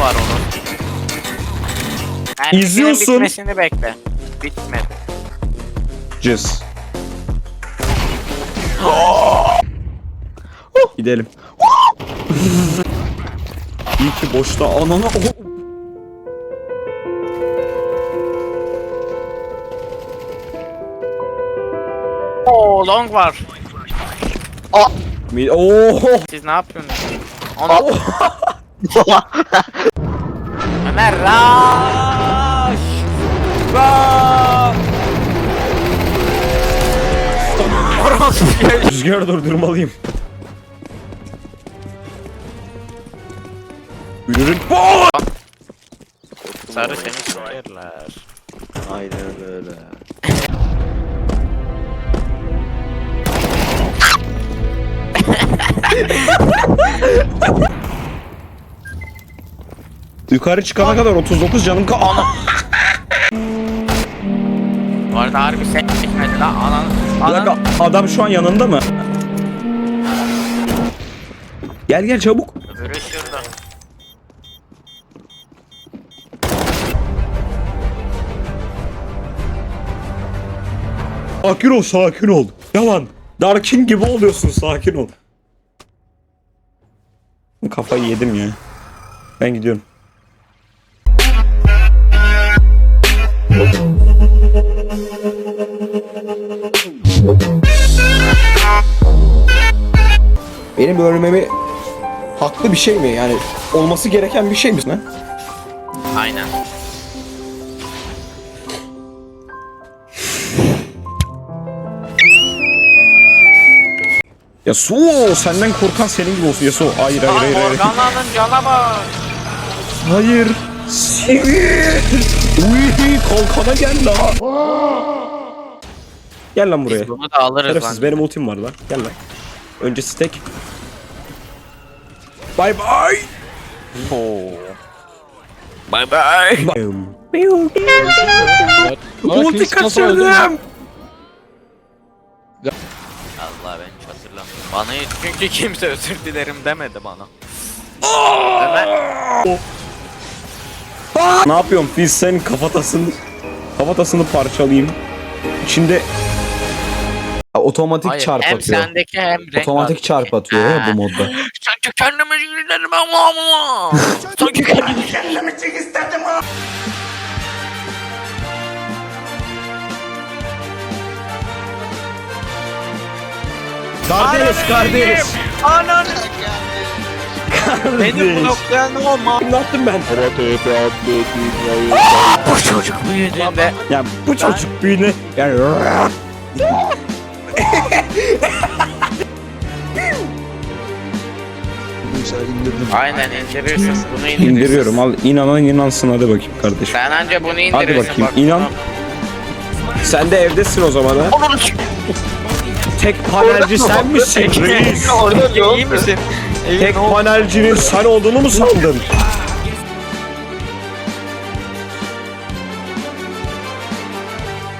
var onun. Yani İzliyorsun. Bitmesini bekle. Bitmedi. Cız. Gidelim. İyi ki boşta anana. Oo long var. Mi- Oo. Siz ne yapıyorsunuz? Onu... Ömer Raş! Rüzgar durdurmalıyım. Ürün. Sarı seni sikerler. Aynen öyle. Yukarı çıkana kadar 39 canım kal. Ana. Bu arada harbi sen gitmedi lan anan. Bir Anan. dakika adam şu an yanında mı? Gel gel çabuk. Öbürü şurada. Sakin ol sakin ol. Yalan. Darkin gibi oluyorsun sakin ol. Kafayı yedim ya. Ben gidiyorum. Benim ölmemi haklı bir şey mi? Yani olması gereken bir şey mi? lan? Aynen. Ya su senden korkan senin gibi olsun ya su. Hayır hayır hayır. hayır. Hayır. Sivil. Uy kalkana gel la. Gel lan buraya. Biz bunu da alırız Şerefsiz lan. benim ultim var lan. Gel lan. Önce stack. Bye bye. Bye bye. Ulti kaçırdım. Allah ben hiç hatırlamıyorum. Bana hiç çünkü kimse özür dilerim demedi bana. Ömer. Ne yapıyorum? Biz senin kafatasını kafatasını parçalayayım. İçinde Otomatik Hayır, çarp hem atıyor. sendeki hem renk Otomatik çarp atıyor ya Ha. bu modda. Sanki kendimi istedim ama. Sanki kendimi istedim. Kardeş kardeş. Ananı Beni bloklayan o ma. Ne yaptım ben? Bu çocuk büyüdüğünde Ya bu çocuk büyüğüne yani Aynen indirirsin bunu indirirsin. indiriyorum al inanan inansın hadi bakayım kardeşim. Sen anca bunu indirirsin. Hadi bakayım bak. inan. Sen de evdesin o zaman ha. Tek panelci sen misin reis? Orada iyi misin? Tek panelcinin sen olduğunu mu sandın?